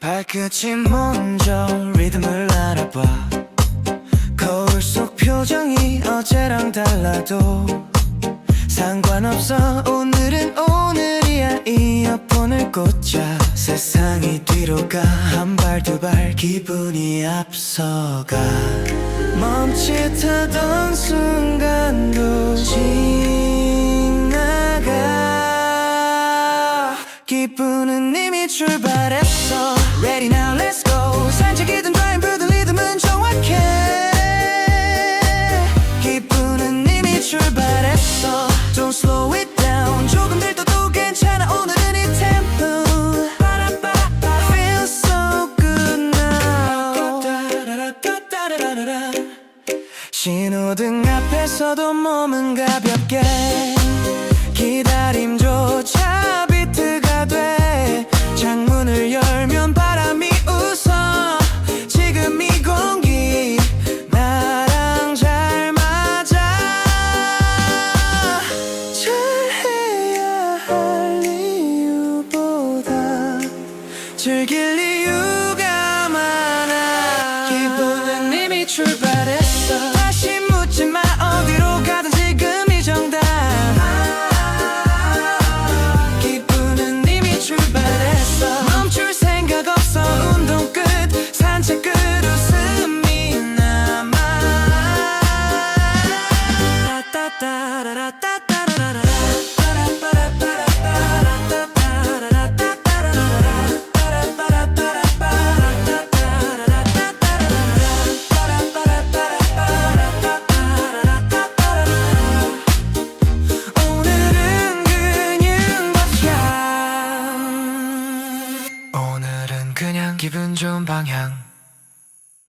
발끝이 먼저 리듬을 알아봐 거울 속 표정이 어제랑 달라도 상관없어 오늘은 오늘이야 이어폰을 꽂자 세상이 뒤로 가 한 발 두 발 기분이 앞서가 멈칫하던 순간도 지나가. 기분은 이미 출발했어. Ready now let's go. 산책이든 드라이브든 리듬은 정확해. 기분은 이미 출발했어. Don't slow it down. 조금 들떠도 괜찮아. 오늘은 이 템포. Feel so good now 신호등 앞에서도 몸은 가볍게 기다림조차 비트가 돼. 창문을 열면 바람이 웃어. 지금 이 공기 나랑 잘 맞아. 잘해야 할 이유보다 즐길 이유가 많아. 기분은 이미 출발했어 오늘은 그냥 기분 좋은 방향